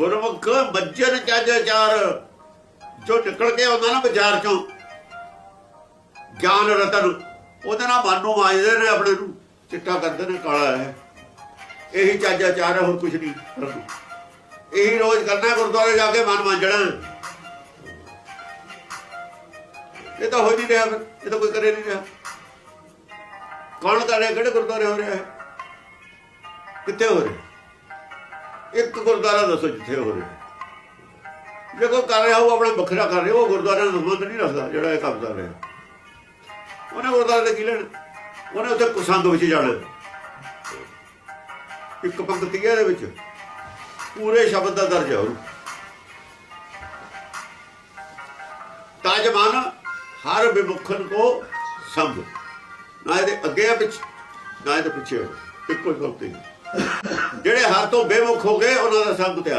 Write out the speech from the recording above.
ਗੁਰਮੁਖ ਬੱਜਨ ਚੱਜ ਚਾਰ। ਜੋ ਨਿਕਲ ਕੇ ਆਉਂਦਾ ਨਾ ਬਾਜ਼ਾਰ ਚੋਂ, ਗਿਆਨ ਰਤਨ, ਉਹਦੇ ਨਾਲ ਮਨ ਨੂੰ ਮਾਜਦੇ ਨੇ ਆਪਣੇ ਨੂੰ। ਚਿੱਟਾ ਕਰਦੇ ਨੇ, ਕਾਲਾ ਹੈ। ਇਹੀ ਚੱਜ ਚਾਰ ਹੈ, ਹੋਰ ਕੁਝ ਨਹੀਂ ਇਹੀ ਰੋਜ਼ ਕਰਨਾ ਗੁਰਦੁਆਰੇ ਜਾ ਕੇ ਮਨ ਮਾਂਜਣਾ ਇਹ ਤਾਂ ਹੋ ਨਹੀਂ ਰਿਹਾ ਫਿਰ, ਇਹ ਤਾਂ ਕੋਈ ਕਰੇ ਨਹੀਂ ਰਿਹਾ। ਕੌਣ ਕਰ ਰਿਹਾ ਕਿਹੜੇ ਗੁਰਦੁਆਰੇ ਹੋ ਰਿਹਾ ਹੈ? ਕਿੱਥੇ ਹੋ ਰਿਹਾ? ਇੱਕ ਗੁਰਦੁਆਰਾ ਦੱਸੋ ਜਿੱਥੇ ਹੋ ਰਿਹਾ। ਜੇ ਕੋਈ ਕਰ ਰਿਹਾ ਉਹ ਆਪਣੇ ਵੱਖਰਾ ਕਰ ਰਿਹਾ ਉਹ ਗੁਰਦੁਆਰੇ ਨੂੰ ਸੰਬੰਧ ਨਹੀਂ ਰੱਖਦਾ ਜਿਹੜਾ ਇਹ ਕੰਮ ਕਰ ਰਿਹਾ। ਉਹਨੇ ਗੁਰਦੁਆਰੇ ਦੇ ਕੀ ਉਹਨੇ ਉੱਥੇ ਕੁਸੰਗ ਵਿੱਚ ਜਾਣਾ। ਇੱਕ ਪੰਕਤੀ ਹੈ ਇਹਦੇ ਵਿੱਚ। ਪੂਰੇ ਸ਼ਬਦ ਦਾ ਦਰਜਾ ਉਹ। ਤਾਜਮਾਨ ਹਰ ਵਿਮੁਖਨ ਕੋ ਸੰਭ। ਨਾ ਇਹਦੇ ਅੱਗੇ ਆ ਪਿੱਛੇ, ਨਾ ਇਹਦੇ ਪਿੱਛੇ ਆ। ਇੱਕੋ ਹੀ ਪੰਕਤੀ ਜਿਹੜੇ ਹਰ ਤੋਂ ਬੇਮੁਖ ਹੋ ਗਏ ਉਹਨਾਂ ਦਾ ਸਭ ਤਿਆਗ।